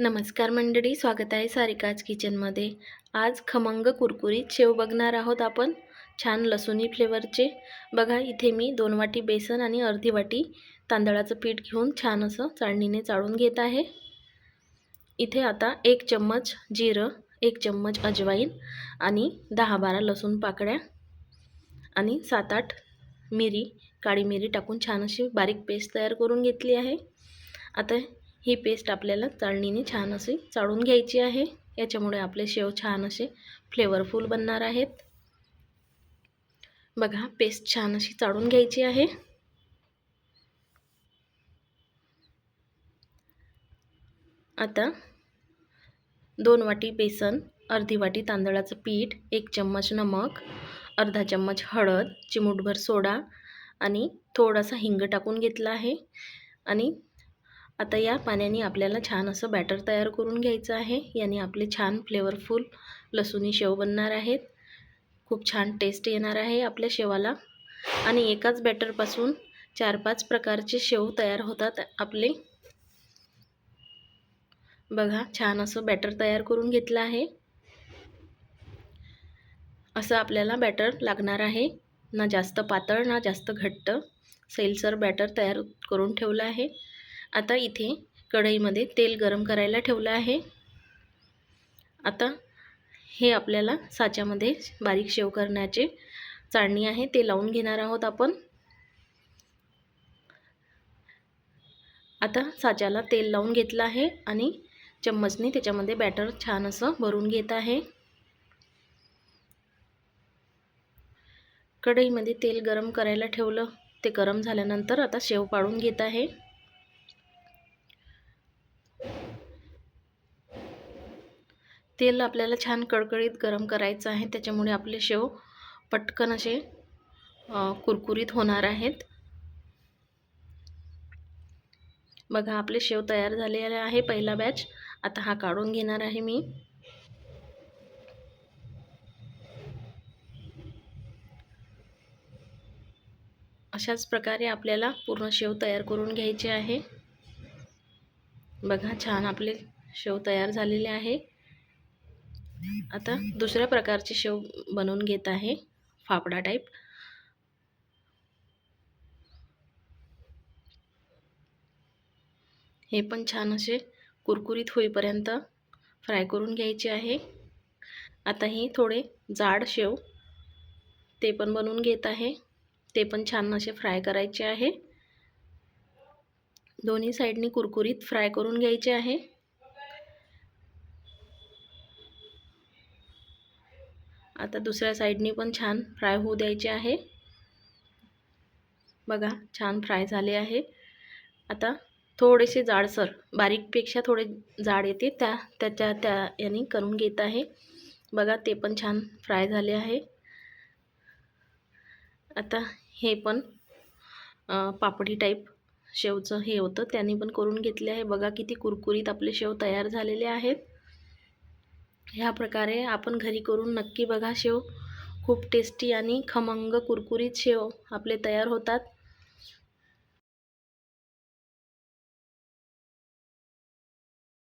नमस्कार मंडळी स्वागत आहे सारिकाज किचनमध्ये. आज खमंग कुरकुरीत शेव बघणार आहोत आपण छान लसुणी फ्लेवरचे बघा इथे मी दोन वाटी बेसन आणि अर्धी वाटी तांदळाचं पीठ घेऊन छान असं चाळणीने चाळून घेत आहे. इथे आता एक चम्मच जिरं एक चम्मच अजवाईन आणि दहा बारा लसूण पाकळ्या आणि सात आठ मिरी काळी मिरी टाकून छान अशी बारीक पेस्ट तयार करून घेतली आहे. आता ही पेस्ट आपल्याला चाळणीने छान अशी चाळून घ्यायची आहे. याच्यामुळे आपले शेव छान असे फ्लेवरफुल बनणार आहेत. बघा पेस्ट छान अशी चाळून घ्यायची आहे. आता दोन वाटी बेसन अर्धी वाटी तांदळाचं पीठ एक चम्मच नमक अर्धा चम्मच हळद चिमूटभर सोडा आणि थोडासा हिंग टाकून घेतला आहे. आणि आता या पाण्याने आपल्याला छान असं बॅटर तयार करून घ्यायचं आहे. याने आपले छान फ्लेवरफुल लसुणी शेव बनणार आहेत. खूप छान टेस्ट येणार आहे आपल्या शेवाला. आणि एकाच बॅटरपासून चार पाच प्रकारचे शेव तयार होतात आपले. बघा छान असं बॅटर तयार करून घेतलं आहे. असं आपल्याला बॅटर लागणार आहे. ना जास्त पातळ ना जास्त घट्ट. सैलसर बॅटर तयार करून ठेवलं आहे. आता इथे कढईमध्ये तेल गरम करायला ठेवलं आहे. आता हे आपल्याला साच्यामध्ये बारीक शेव करण्याचे चाळणी आहे ते लावून घेणार आहोत आपण. आता साच्याला तेल लावून घेतलं आहे आणि चम्मचने त्याच्यामध्ये बॅटर छान असं भरून घेत आहे. कढईमध्ये तेल गरम करायला ठेवलं ते गरम झाल्यानंतर आता शेव पाडून घेत आहे. तेल आपल्याला छान कळकळीत गरम करायचं आहे. त्याच्यामुळे आपले शेव पटकन असे कुरकुरीत होणार आहेत. बघा आपले शेव तयार झालेले आहे पहिला बॅच आता हा काढून घेणार आहे मी. अशाच प्रकारे आपल्याला पूर्ण शेव तयार करून घ्यायचे आहे. बघा छान आपले शेव तयार झालेले आहे. आता दुसऱ्या प्रकारचे शेव बनवून घेत आहे. फाफडा टाईप हे पण छान असे कुरकुरीत होईपर्यंत फ्राय करून घ्यायचे आहे. आता ही थोडे जाड शेव ते पण बनवून घेत आहे. ते पण छान असे फ्राय करायचे आहे. दोन्ही साईडनी कुरकुरीत फ्राय करून घ्यायचे आहे. आता दुसऱ्या साईडनी पण छान फ्राय होऊ द्यायचे आहे. बघा छान फ्राय झाले आहे. आता थोडेसे जाडसर बारीकपेक्षा थोडे जाड येते त्या त्याच्या त्या याने करून घेत आहे. बघा ते पण छान फ्राय झाले आहे. आता हे पण पापडी टाईप शेवचं हे होतं त्याने पण करून घेतले आहे. बघा किती कुरकुरीत आपले शेव तयार झालेले आहेत. ह्या प्रकारे आपण घरी करून नक्की बघा शेव. खूप टेस्टी आणि खमंग कुरकुरीत शेव आपले तयार होतात.